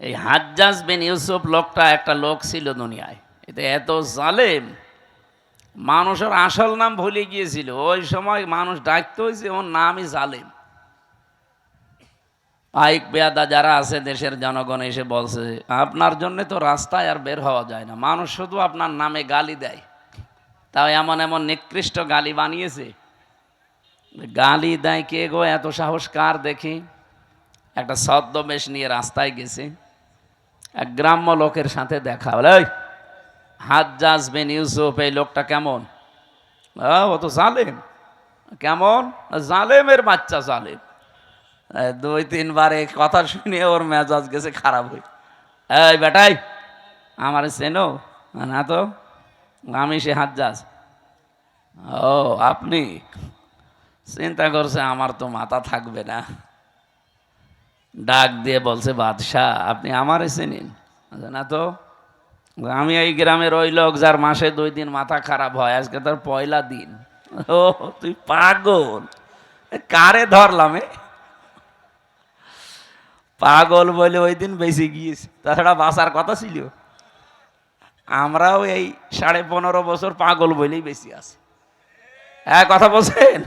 এই হাজ্জাজ বিন ইউসুফ লোকটা একটা লোক ছিল দুনিয়ায়। এতে এত জালেম, মানুষের আসল নাম ভুলে গিয়েছিল। ওই সময় মানুষ ডাকতে হয়েছে ওর নামই জালেম। পাইক পেয়াদা যারা আছে দেশের জনগণ এসে বলছে, আপনার জন্য তো রাস্তায় আর বের হওয়া যায় না। মানুষ শুধু আপনার নামে গালি দেয়। তাও এমন এমন নিকৃষ্ট গালি বানিয়েছে। গালি দেয় কে গো? এত সাহস কার দেখি? একটা ছদ্মবেশ নিয়ে রাস্তায় গেছে। এক গ্রাম্য লোকের সাথে দেখা বলে "এই, হাজ্জাজ বিন ইউসুফ এই লোকটা কেমন? "আহ, ও তো জালেম। কেমন? জালেমের বাচ্চা জালেম। দুই তিনবার এই কথা শুনে ওর মেজাজ গেছে খারাপ হই এই বেটাই আমার চেনো? না তো আমি সে হাজ্জাজ ও আপনি? চিন্তা করছে আমার তো মাথা থাকবে না। ডাক দিয়ে বলছে বাদশাহ আপনি আমারে চেনেন? বলছে, না তো। আমি এই গ্রামের ওই লোক যার মাসে দুই দিন মাথা খারাপ হয় আজকে তার পয়লা দিন। ও তুই পাগল। কারে ধরলাম এ? পাগল বলে ওই দিন বেশি গিয়েছে। তাছাড়া বাসার কথা ছিল। আমরাও এই সাড়ে পনেরো বছর পাগল বলেই বেশি আছে। হ্যাঁ কথা বলছেন?